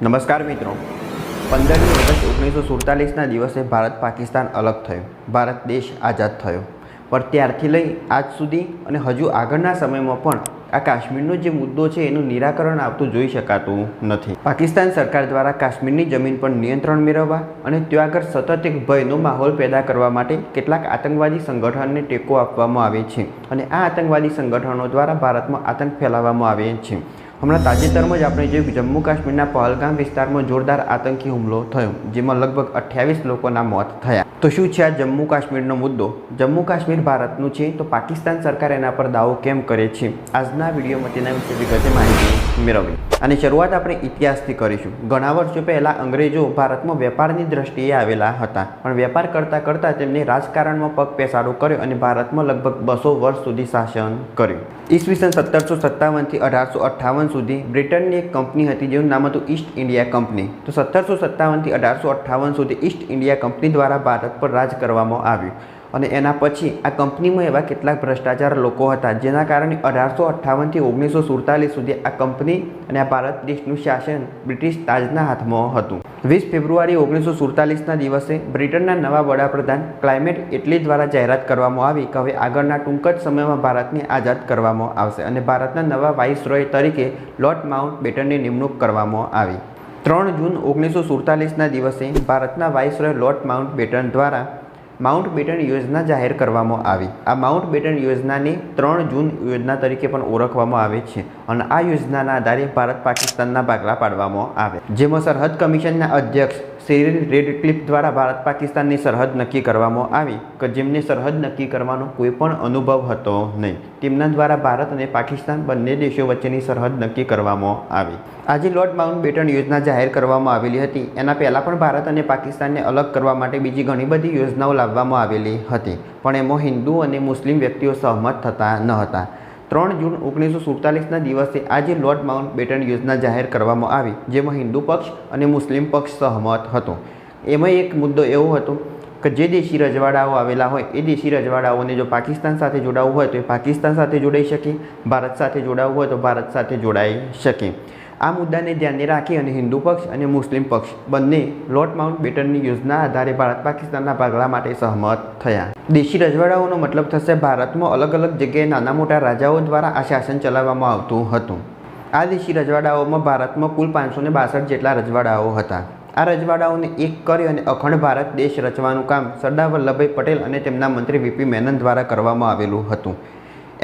નમસ્કાર મિત્રો. પંદરમી ઓગસ્ટ ઓગણીસો સુડતાલીસના દિવસે ભારત પાકિસ્તાન અલગ થયું. ભારત દેશ આઝાદ થયો. પણ ત્યારથી લઈ આજ સુધી અને હજુ આગળના સમયમાં પણ આ કાશ્મીરનો જે મુદ્દો છે એનું નિરાકરણ આવતું જોઈ શકાતું નથી. પાકિસ્તાન સરકાર દ્વારા કાશ્મીરની જમીન પર નિયંત્રણ મેળવવા અને ત્યાં આગળ સતત એક ભયનો માહોલ પેદા કરવા માટે કેટલાક આતંકવાદી સંગઠનને ટેકો આપવામાં આવે છે. અને આ આતંકવાદી સંગઠનો દ્વારા ભારતમાં આતંક ફેલાવવામાં આવે છે. હમણાં તાજેતરમાં જ આપણે જોયું જમ્મુ કાશ્મીરના પહલગામ વિસ્તારમાં જોરદાર આતંકી હુમલો થયો, જેમાં લગભગ અઠ્યાવીસ લોકોના મોત થયા. તો શું છે આ જમ્મુ કાશ્મીરનો મુદ્દો? જમ્મુ કાશ્મીર ભારતનું છે, તો પાકિસ્તાન સરકાર એના પર દાવો કેમ કરે છે? આજના વિડીયોમાં તેના વિશે વિગતે માહિતી મેળવી. અને શરૂઆત આપણે ઇતિહાસથી કરીશું. ઘણા વર્ષો પહેલાં અંગ્રેજો ભારતમાં વેપારની દ્રષ્ટિએ આવેલા હતા. પણ વેપાર કરતાં કરતાં તેમને રાજકારણમાં પગ પેસારો કર્યો અને ભારતમાં લગભગ બસો વર્ષ સુધી શાસન કર્યું. ઈસવીસન સત્તરસો સત્તાવનથી અઢારસો અઠ્ઠાવન સુધી બ્રિટનની એક કંપની હતી જેનું નામ હતું ઈસ્ટ ઇન્ડિયા કંપની. તો સત્તરસો સત્તાવનથી અઢારસો અઠ્ઠાવન સુધી ઈસ્ટ ઇન્ડિયા કંપની દ્વારા ભારત પર રાજ કરવામાં આવ્યું. અને એના પછી આ કંપનીમાં એવા કેટલાક ભ્રષ્ટાચાર લોકો હતા, જેના કારણે અઢારસો અઠ્ઠાવનથી ઓગણીસો સુડતાલીસ સુધી આ કંપની અને આ ભારત દેશનું શાસન બ્રિટિશ તાજના હાથમાં હતું. વીસ ફેબ્રુઆરી ઓગણીસો સુડતાલીસના દિવસે બ્રિટનના નવા વડાપ્રધાન ક્લાઇમેટ એટલી દ્વારા જાહેરાત કરવામાં આવી કે હવે આગળના ટૂંક જ સમયમાં ભારતને આઝાદ કરવામાં આવશે અને ભારતના નવા વાઇસરોય તરીકે લોર્ડ માઉન્ટ બેટનની નિમણૂક કરવામાં આવી. ત્રણ જૂન ઓગણીસો સુડતાલીસના દિવસે ભારતના વાઇસરોય લોર્ડ માઉન્ટ બેટન દ્વારા માઉન્ટ બેટન યોજના જાહેર કરવામાં આવી. આ માઉન્ટ બેટન યોજનાને ત્રણ જૂન યોજના તરીકે પણ ઓળખવામાં આવે છે અને આ યોજનાના આધારે ભારત પાકિસ્તાનના ભાગલા પાડવામાં આવે. જેમાં સરહદ કમિશનના અધ્યક્ષ સિરિલ રેડક્લિફ દ્વારા ભારત પાકિસ્તાનની સરહદ નક્કી કરવામાં આવી, કે જેમને સરહદ નક્કી કરવાનો કોઈ પણ અનુભવ હતો નહીં. તેમના દ્વારા ભારત અને પાકિસ્તાન બંને દેશો વચ્ચેની સરહદ નક્કી કરવામાં આવી. આજે લોર્ડ માઉન્ટ બેટન યોજના જાહેર કરવામાં આવેલી હતી. એના પહેલાં પણ ભારત અને પાકિસ્તાનને અલગ કરવા માટે બીજી ઘણી બધી યોજનાઓ લાવવામાં આવેલી હતી, પણ એમાં હિન્દુ અને મુસ્લિમ વ્યક્તિઓ સહમત થતા ન હતા. ત્રણ જૂન ઓગણીસો સુડતાલીસના દિવસે આજે લોર્ડ માઉન્ટ બેટન યોજના જાહેર કરવામાં આવી, જેમાં હિન્દુ પક્ષ અને મુસ્લિમ પક્ષ સહમત હતો. એમાં એક મુદ્દો એવો હતો કે જે દેશી રજવાડાઓ આવેલા હોય, એ દેશી રજવાડાઓને જો પાકિસ્તાન સાથે જોડાવવું હોય તો એ પાકિસ્તાન સાથે જોડાઈ શકે, ભારત સાથે જોડાવવું હોય તો ભારત સાથે જોડાઈ શકે. આ મુદ્દાને ધ્યાને રાખી અને હિન્દુ પક્ષ અને મુસ્લિમ પક્ષ બંને લોર્ડ માઉન્ટ બેટનની યોજના આધારે ભારત પાકિસ્તાનના ભાગલા માટે સહમત થયા. દેશી રજવાડાઓનો મતલબ થશે ભારતમાં અલગ અલગ જગ્યાએ નાના મોટા રાજાઓ દ્વારા આ શાસન ચલાવવામાં આવતું હતું. આ દેશી રજવાડાઓમાં ભારતમાં કુલ પાંચસો ને બાસઠ જેટલા રજવાડાઓ હતા. આ રજવાડાઓને એક કરી અને અખંડ ભારત દેશ રચવાનું કામ સરદાર વલ્લભભાઈ પટેલ અને તેમના મંત્રી વીપી મેનન દ્વારા કરવામાં આવેલું હતું.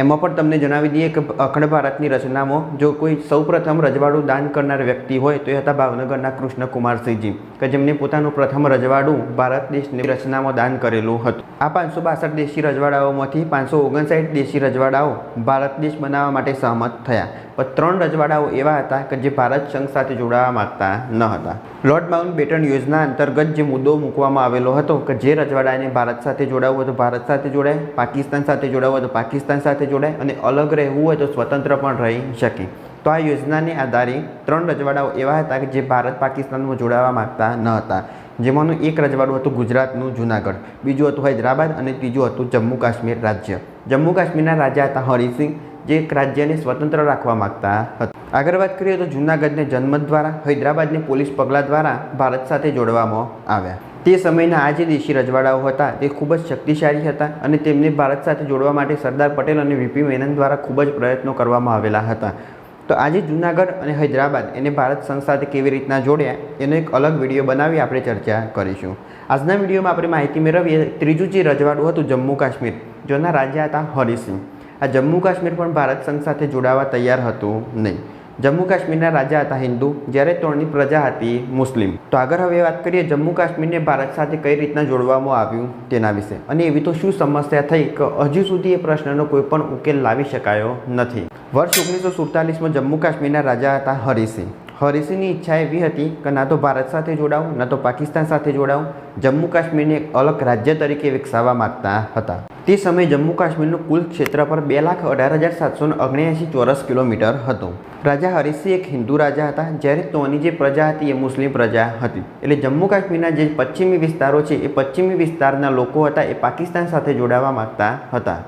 એમાં પણ તમને જણાવી દઈએ કે અખંડ ભારતની રચનામાં જો કોઈ સૌપ્રથમ રજવાડું દાન કરનાર વ્યક્તિ હોય તો એ હતા ભાવનગરના કૃષ્ણકુમારસિંહજી, કે જેમને પોતાનું પ્રથમ રજવાડું ભારત દેશની રચનામાં દાન કરેલું હતું. આ પાંચસો બાસઠ દેશી રજવાડાઓમાંથી પાંચસો ઓગણસાઠ દેશી રજવાડાઓ ભારત દેશ બનાવવા માટે સહમત થયા. પણ ત્રણ રજવાડાઓ એવા હતા કે જે ભારત સંઘ સાથે જોડાવા માગતા ન હતા. લોર્ડ માઉન્ટ બેટન યોજના અંતર્ગત જે મુદ્દો મૂકવામાં આવેલો હતો કે જે રજવાડાને ભારત સાથે જોડાવવું હોય તો ભારત સાથે જોડાય, પાકિસ્તાન સાથે જોડાવવું હોય તો પાકિસ્તાન સાથે જોડાય અને અલગ રહેવું હોય તો સ્વતંત્ર પણ રહી શકે. તો આ યોજનાને આધારે ત્રણ રજવાડાઓ એવા હતા કે જે ભારત પાકિસ્તાનમાં જોડાવા માગતા ન હતા. જેમાંનું એક રજવાડું હતું ગુજરાતનું જુનાગઢ, બીજું હતું હૈદરાબાદ અને ત્રીજું હતું જમ્મુ કાશ્મીર રાજ્ય. જમ્મુ કાશ્મીરના રાજા હતા હરિસિંહ, જે એક રાજ્યને સ્વતંત્ર રાખવા માગતા હતા. આગળ વાત કરીએ તો જૂનાગઢને જન્મ દ્વારા, હૈદરાબાદને પોલીસ પગલાં દ્વારા ભારત સાથે જોડવામાં આવ્યા. તે સમયના આ જે દેશી રજવાડાઓ હતા, તે ખૂબ જ શક્તિશાળી હતા અને તેમને ભારત સાથે જોડવા માટે સરદાર પટેલ અને વીપી મેનન દ્વારા ખૂબ જ પ્રયત્નો કરવામાં આવેલા હતા. તો આજે જૂનાગઢ અને હૈદરાબાદ એને ભારત સંઘ સાથે કેવી રીતના જોડ્યા, એનો એક અલગ વીડિયો બનાવી આપણે ચર્ચા કરીશું. આજના વિડીયોમાં આપણે માહિતી મેળવીએ ત્રીજું જે રજવાડું હતું જમ્મુ કાશ્મીર, જેના રાજા હતા હરિસિંહ. આ જમ્મુ કાશ્મીર પણ ભારત સંઘ સાથે જોડાવા તૈયાર હતું નહીં. જમ્મુ કાશ્મીરના રાજા હતા હિન્દુ, જ્યારે ત્રણની પ્રજા હતી મુસ્લિમ. તો આગળ હવે વાત કરીએ જમ્મુ કાશ્મીરને ભારત સાથે કઈ રીતના જોડવામાં આવ્યું તેના વિશે? અને એવી તો શું સમસ્યા થઈ કે હજુ સુધી એ પ્રશ્નનો કોઈ પણ ઉકેલ લાવી શકાયો નથી? વર્ષ ઓગણીસો સુડતાલીસમાં જમ્મુ કાશ્મીરના રાજા હતા હરિસિંહ. હરિસિંહની ઈચ્છા એવી હતી કે ના તો ભારત સાથે જોડાવું, ના તો પાકિસ્તાન સાથે જોડાવું જમ્મુ કાશ્મીરને એક અલગ રાજ્ય તરીકે વિકસાવવા માગતા હતા. તે સમયે જમ્મુ કાશ્મીરનું કુલ ક્ષેત્રફળ બે લાખ અઢાર હજાર સાતસો ઓગણ્યાસી ચોરસ કિલોમીટર હતું. રાજા હરિસિંહ એક હિન્દુ રાજા હતા, જ્યારે તોની જે પ્રજા હતી એ મુસ્લિમ પ્રજા હતી. એટલે જમ્મુ કાશ્મીરના જે પશ્ચિમી વિસ્તારો છે, એ પશ્ચિમી વિસ્તારના લોકો હતા એ પાકિસ્તાન સાથે જોડાવા માગતા હતા,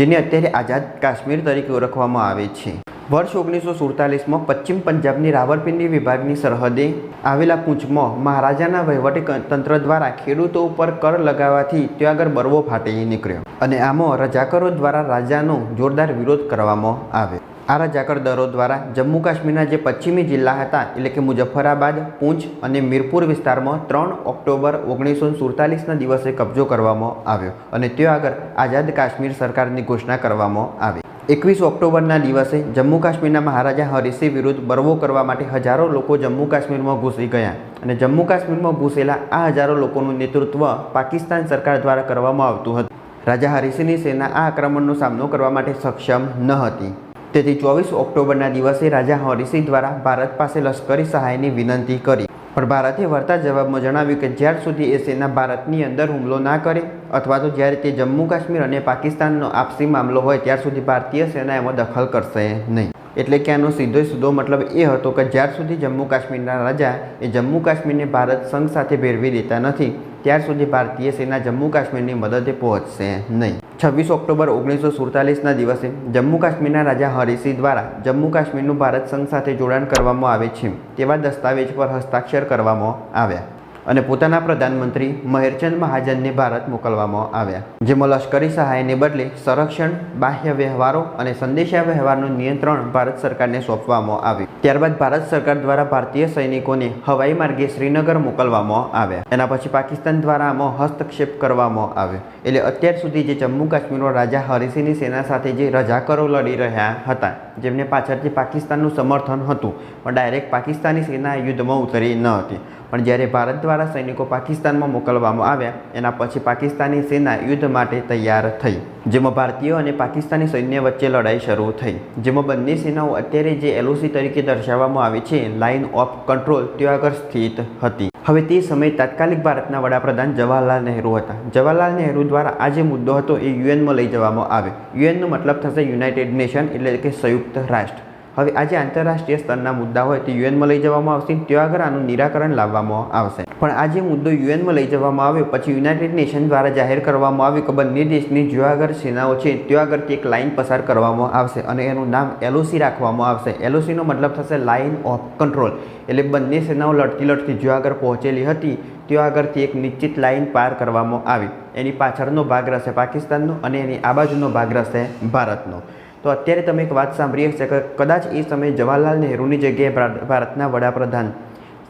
જેને અત્યારે આઝાદ કાશ્મીર તરીકે ઓળખવામાં આવે છે. વર્ષ ઓગણીસો સુડતાલીસમાં પશ્ચિમ પંજાબની રાવલપિંડી વિભાગની સરહદે આવેલા પૂંછમાં મહારાજાના વહીવટી તંત્ર દ્વારા ખેડૂતો ઉપર કર લગાવવાથી ત્યાં આગળ બરવો ફાટી નીકળ્યો અને આમાં રજાકરો દ્વારા રાજાનો જોરદાર વિરોધ કરવામાં આવ્યો આ રજાકર દરો દ્વારા જમ્મુ કાશ્મીરના જે પશ્ચિમી જિલ્લા હતા, એટલે કે મુઝફ્ફરાબાદ, પૂંછ અને મીરપુર વિસ્તારમાં ત્રણ ઓક્ટોબર ઓગણીસો સુડતાલીસના દિવસે કબજો કરવામાં આવ્યો અને ત્યાં આગળ આઝાદ કાશ્મીર સરકારની ઘોષણા કરવામાં આવી. એકવીસ ઓક્ટોબરના દિવસે જમ્મુ કાશ્મીરના મહારાજા હરિસિંહ વિરુદ્ધ બરવો કરવા માટે હજારો લોકો જમ્મુ કાશ્મીરમાં ઘૂસી ગયા અને જમ્મુ કાશ્મીરમાં ઘૂસેલા આ હજારો લોકોનું નેતૃત્વ પાકિસ્તાન સરકાર દ્વારા કરવામાં આવતું હતું. રાજા હરિસિંહની સેના આ આક્રમણનો સામનો કરવા માટે સક્ષમ ન હતી. તેથી ચોવીસ ઓક્ટોબરના દિવસે રાજા હરિસિંહ દ્વારા ભારત પાસે લશ્કરી સહાયની વિનંતી કરી. પણ ભારતે વળતા જવાબમાં જણાવ્યું કે જ્યાર સુધી એ સેના ભારતની અંદર હુમલો ના કરે અથવા તો જ્યારે તે જમ્મુ કાશ્મીર અને પાકિસ્તાનનો આપસી મામલો હોય ત્યાર સુધી ભારતીય સેના એમાં દખલ કરશે નહીં. એટલે કે આનો સીધો સીધો મતલબ એ હતો કે જ્યાર સુધી જમ્મુ કાશ્મીરના રાજા એ જમ્મુ કાશ્મીરને ભારત સંઘ સાથે ભેળવી દેતા નથી ત્યાર સુધી ભારતીય સેના જમ્મુ કાશ્મીરની મદદે પહોંચશે નહીં. છવ્વીસ ઓક્ટોબર ઓગણીસો સુડતાલીસના દિવસે જમ્મુ કાશ્મીરના રાજા હરિસિંહ દ્વારા જમ્મુ કાશ્મીરનું ભારત સંઘ સાથે જોડાણ કરવામાં આવે છે તેવા દસ્તાવેજ પર હસ્તાક્ષર કરવામાં આવ્યા. અને પોતાના પ્રધાનમંત્રી મહેરચંદ મહાજનને ભારત મોકલવામાં આવ્યા. જેમાં લશ્કરી સહાયને બદલે સંરક્ષણ, બાહ્ય વ્યવહારો અને સંદેશા વ્યવહારનું નિયંત્રણ ભારત સરકારને સોંપવામાં આવ્યું. ત્યારબાદ ભારત સરકાર દ્વારા ભારતીય સૈનિકોને હવાઈ માર્ગે શ્રીનગર મોકલવામાં આવ્યા. એના પછી પાકિસ્તાન દ્વારા આમાં હસ્તક્ષેપ કરવામાં આવ્યો. એટલે અત્યાર સુધી જે જમ્મુ કાશ્મીરનો રાજા હરિસિંહની સેના સાથે જે રજાકરો લડી રહ્યા હતા, જેમને પાછળથી પાકિસ્તાનનું સમર્થન હતું, પણ ડાયરેક્ટ પાકિસ્તાની સેના યુદ્ધમાં ઉતરી ન હતી. પણ જ્યારે ભારત દ્વારા સૈનિકો પાકિસ્તાનમાં મોકલવામાં આવ્યા, એના પછી પાકિસ્તાની સેના યુદ્ધ માટે તૈયાર થઈ, જેમાં ભારતીય અને પાકિસ્તાની સૈન્ય વચ્ચે લડાઈ શરૂ થઈ, જેમાં બંને સેનાઓ અત્યારે જે એલઓસી તરીકે દર્શાવવામાં આવે છે લાઇન ઓફ કંટ્રોલ ત્યાં આગળ સ્થિત હતી. હવે તે સમયે તાત્કાલિક ભારતના વડાપ્રધાન જવાહરલાલ નહેરુ હતા. જવાહરલાલ નહેરુ દ્વારા આ જે મુદ્દો હતો, એ યુએનમાં લઈ જવામાં આવે. યુએનનો મતલબ થશે યુનાઇટેડ નેશન એટલે કે સંયુક્ત રાષ્ટ્ર. હવે આજે આંતરરાષ્ટ્રીય સ્તરના મુદ્દા હોય તે યુએનમાં લઈ જવામાં આવશે ત્યાં આગળ આનું નિરાકરણ લાવવામાં આવશે. પણ આજે મુદ્દો યુએનમાં લઈ જવામાં આવ્યો, પછી યુનાઇટેડ નેશન દ્વારા જાહેર કરવામાં આવ્યું કે બંને દેશની જ્યાં આગળ સેનાઓ છે ત્યાં આગળ એક લાઇન પસાર કરવામાં આવશે અને એનું નામ એલઓસી રાખવામાં આવશે. એલઓસીનો મતલબ થશે લાઇન ઓફ કંટ્રોલ એટલે બંને સેનાઓ લડતી લડતી જ્યાં આગળ પહોંચેલી હતી, ત્યાં આગળથી એક નિશ્ચિત લાઇન પાર કરવામાં આવી. એની પાછળનો ભાગ રહેશે પાકિસ્તાનનો અને એની આ બાજુનો ભાગ રહેશે ભારતનો. તો અત્યારે તમે એક વાત સાંભળી હશે કે કદાચ એ સમયે જવાહરલાલ નહેરુની જગ્યાએ ભારતના વડાપ્રધાન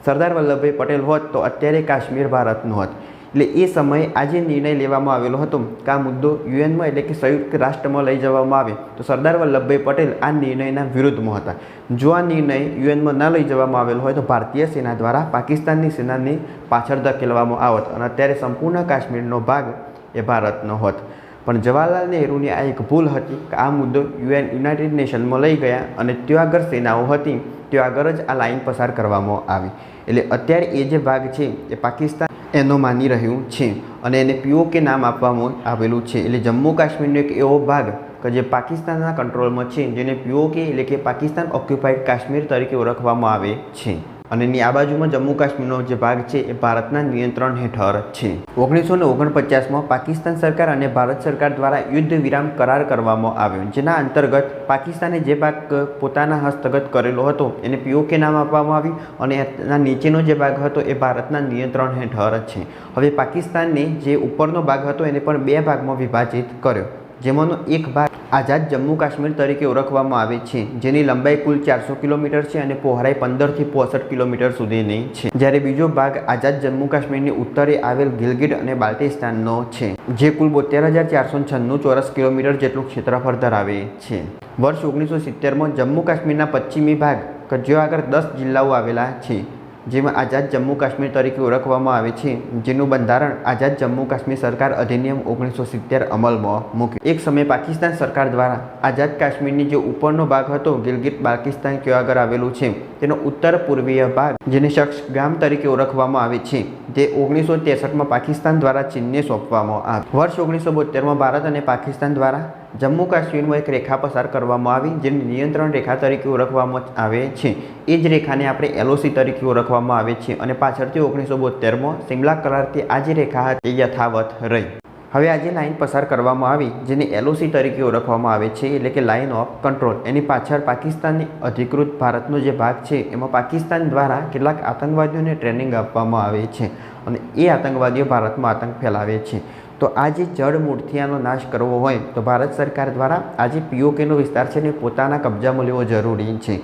સરદાર વલ્લભભાઈ પટેલ હોત તો અત્યારે કાશ્મીર ભારતનું હોત. એટલે એ સમયે આ જે નિર્ણય લેવામાં આવેલો હતો કે આ મુદ્દો યુએનમાં એટલે કે સંયુક્ત રાષ્ટ્રમાં લઈ જવામાં આવે તો સરદાર વલ્લભભાઈ પટેલ આ નિર્ણયના વિરુદ્ધમાં હતા. જો આ નિર્ણય યુએનમાં ન લઈ જવામાં આવેલો હોય તો ભારતીય સેના દ્વારા પાકિસ્તાનની સેનાને પાછળ ધકેલવામાં આવત અને અત્યારે સંપૂર્ણ કાશ્મીરનો ભાગ એ ભારતનો હોત. પણ જવાહરલાલ નહેરુની આ એક ભૂલ હતી કે આ મુદ્દો યુએન યુનાઇટેડ નેશનમાં લઈ ગયા અને ત્યાં આગળ સેનાઓ હતી ત્યાં આગળ જ આ લાઇન પસાર કરવામાં આવી. એટલે અત્યારે એ જે ભાગ છે એ પાકિસ્તાન એનો માની રહ્યું છે અને એને પીઓકે નામ આપવામાં આવેલું છે. એટલે જમ્મુ કાશ્મીરનો એક એવો ભાગ કે જે પાકિસ્તાનના કંટ્રોલમાં છે, જેને પીઓકે એટલે કે પાકિસ્તાન ઓક્યુપાઈડ કાશ્મીર તરીકે ઓળખવામાં આવે છે. અને એની આ બાજુમાં જમ્મુ કાશ્મીરનો જે ભાગ છે, એ ભારતના નિયંત્રણ હેઠળ છે. ઓગણીસો ને ઓગણપચાસમાં પાકિસ્તાન સરકાર અને ભારત સરકાર દ્વારા યુદ્ધ વિરામ કરાર કરવામાં આવ્યો, જેના અંતર્ગત પાકિસ્તાને જે ભાગ પોતાના હસ્તગત કરેલો હતો, એને પીઓકે નામ આપવામાં આવ્યું અને એના નીચેનો જે ભાગ હતો, એ ભારતના નિયંત્રણ હેઠળ છે. હવે પાકિસ્તાનને જે ઉપરનો ભાગ હતો, એને પણ બે ભાગમાં વિભાજિત કર્યો. જેમાંનો એક ભાગ આઝાદ જમ્મુ કાશ્મીર તરીકે ઓળખવામાં આવે છે. જેની લંબાઈ કુલ ચારસો કિલોમીટર છે અને પહોળાઈ પંદરથી પોસઠ કિલોમીટર સુધીની છે. જ્યારે બીજો ભાગ આઝાદ જમ્મુ કાશ્મીરની ઉત્તરે આવેલ ગિલગિટ અને બાલ્ટિસ્તાનનો છે, જે કુલ બોતેર હજાર ચારસો છન્નું ચોરસ કિલોમીટર જેટલું ક્ષેત્રફળ ધરાવે છે. વર્ષ ઓગણીસો સિત્તેરમાં જમ્મુ કાશ્મીરના પશ્ચિમી ભાગ, કે આગળ દસ જિલ્લાઓ આવેલા છે. જેમાં આઝાદ જમ્મુ કાશ્મીર તરીકે ઓળખવામાં આવે છે, જેનું બંધારણ આઝાદ જમ્મુ કાશ્મીર સરકાર અધિનિયમ ઓગણીસો સિત્તેર અમલમાં મૂક્યું. એક સમયે પાકિસ્તાન સરકાર દ્વારા આઝાદ કાશ્મીરની જે ઉપરનો ભાગ હતો ગિલગિટ બાલ્ટિસ્તાન ક્યાં આગળ આવેલું છે. તેનો ઉત્તર પૂર્વીય ભાગ, જેને શખ્સ ગામ તરીકે ઓળખવામાં આવે છે, તે ઓગણીસો ત્રેસઠમાં પાકિસ્તાન દ્વારા ચીનને સોંપવામાં આવ્યું. વર્ષ ઓગણીસો બોતેરમાં ભારત અને પાકિસ્તાન દ્વારા જમ્મુ કાશ્મીરમાં એક રેખા પસાર કરવામાં આવી, જેને નિયંત્રણ રેખા તરીકે ઓળખવામાં આવે છે. એ જ રેખાને આપણે એલઓસી તરીકે ઓળખવામાં આવે છે અને પાછળથી ઓગણીસો બોતેરમાં સિમલા કરારથી આ જે રેખા હતી યથાવત રહી. હવે આ જે લાઇન પસાર કરવામાં આવી, જેને એલઓસી તરીકે ઓળખવામાં આવે છે, એટલે કે લાઇન ઓફ કંટ્રોલ. એની પાછળ પાકિસ્તાનની અધિકૃત ભારતનો જે ભાગ છે, એમાં પાકિસ્તાન દ્વારા કેટલાક આતંકવાદીઓને ટ્રેનિંગ આપવામાં આવે છે અને એ આતંકવાદીઓ ભારતમાં આતંક ફેલાવે છે. તો આ જે જળ મૂર્તિયાનો નાશ કરવો હોય તો ભારત સરકાર દ્વારા આ જે પીઓકેનો વિસ્તાર છે ને પોતાના કબજામાં લેવો જરૂરી છે.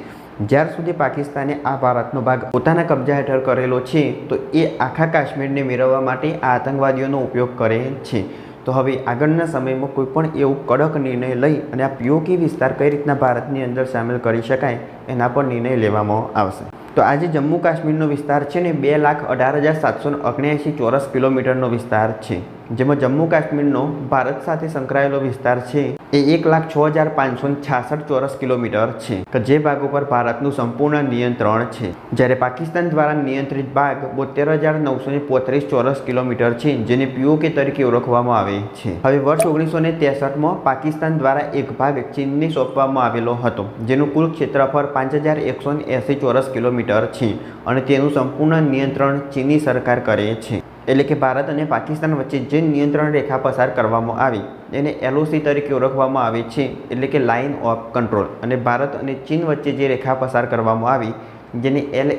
જ્યાર સુધી પાકિસ્તાને આ ભારતનો ભાગ પોતાના કબજા હેઠળ કરેલો છે, તો એ આખા કાશ્મીરને મેળવવા માટે આ આતંકવાદીઓનો ઉપયોગ કરે છે. તો હવે આગળના સમયમાં કોઈ પણ એવું કડક નિર્ણય લઈ અને આ પીઓકી વિસ્તાર કઈ રીતના ભારતની અંદર સામેલ કરી શકાય, એના પર નિર્ણય લેવામાં આવશે. તો આજે જમ્મુ કાશ્મીરનો વિસ્તાર છે ને બે લાખ અઢાર હજાર સાતસો ચોરસ કિલોમીટરનો વિસ્તાર છે. જેમાં જમ્મુ કાશ્મીરનો ભારત સાથે સંકળાયેલો વિસ્તાર છે, એ એક લાખ છ હજાર પાંચસો છાસઠ ચોરસ કિલોમીટર છે, કે જે ભાગ ઉપર ભારતનું સંપૂર્ણ નિયંત્રણ છે. જ્યારે પાકિસ્તાન દ્વારા નિયંત્રિત ભાગ બોતેર હજાર નવસો પોત્રીસ ચોરસ કિલોમીટર છે, જેને પીઓકે તરીકે ઓળખવામાં આવે છે. હવે વર્ષ ઓગણીસો ને ત્રેસઠમાં પાકિસ્તાન દ્વારા એક ભાગ ચીનને સોંપવામાં આવેલો હતો, જેનું કુલ ક્ષેત્રફળ પાંચ હજાર એકસો ચોરસ કિલોમીટર છે, અને તેનું સંપૂર્ણ નિયંત્રણ ચીની સરકાર કરે છે. એટલે કે ભારત અને પાકિસ્તાન વચ્ચે જે નિયંત્રણ રેખા પસાર કરવામાં આવી, એને એલઓસી તરીકે ઓળખવામાં આવે છે, એટલે કે લાઇન ઓફ કંટ્રોલ અને ભારત અને ચીન વચ્ચે જે રેખા પસાર કરવામાં આવી જેને એલ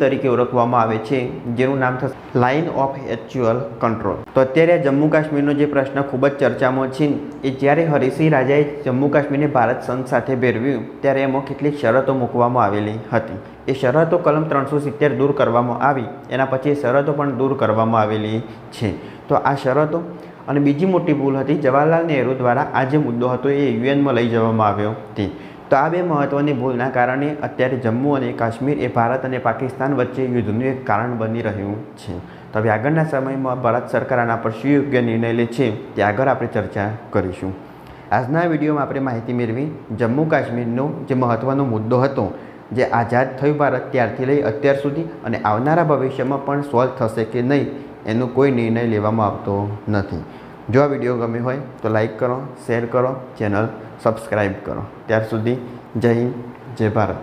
તરીકે ઓળખવામાં આવે છે, જેનું નામ થશે લાઇન ઓફ એચ્યુઅલ કંટ્રોલ તો અત્યારે જમ્મુ કાશ્મીરનો જે પ્રશ્ન ખૂબ જ ચર્ચામાં છે, એ જ્યારે હરિસિંહ રાજાએ જમ્મુ કાશ્મીરને ભારત સંઘ સાથે ભેરવ્યું, ત્યારે એમાં કેટલીક શરતો મૂકવામાં આવેલી હતી. એ શરતો કલમ ત્રણસો સિત્તેર દૂર કરવામાં આવી, એના પછી એ શરતો પણ દૂર કરવામાં આવેલી છે. તો આ શરતો અને બીજી મોટી ભૂલ હતી, જવાહરલાલ નહેરુ દ્વારા આ જે મુદ્દો હતો, એ યુએનમાં લઈ જવામાં આવ્યો તે. તો આ બે મહત્ત્વની ભૂલના કારણે અત્યારે જમ્મુ અને કાશ્મીર એ ભારત અને પાકિસ્તાન વચ્ચે યુદ્ધનું એક કારણ બની રહ્યું છે. તો હવે આગળના સમયમાં ભારત સરકાર આના પર શું યોગ્ય નિર્ણય લે છે તે આગળ આપણે ચર્ચા કરીશું. આજના વિડીયોમાં આપણે માહિતી મેળવી જમ્મુ કાશ્મીરનો જે મહત્ત્વનો મુદ્દો હતો, જે આઝાદ થયું ભારત ત્યારથી લઈ અત્યાર સુધી અને આવનારા ભવિષ્યમાં પણ સોલ્વ થશે કે નહીં, એનો કોઈ નિર્ણય લેવામાં આવતો નથી. જો આ વીડિયો ગમ્યો હોય તો લાઈક કરો, શેર કરો, ચેનલ સબસ્ક્રાઈબ કરો. ત્યાર સુધી જય હિન્દ, જય ભારત.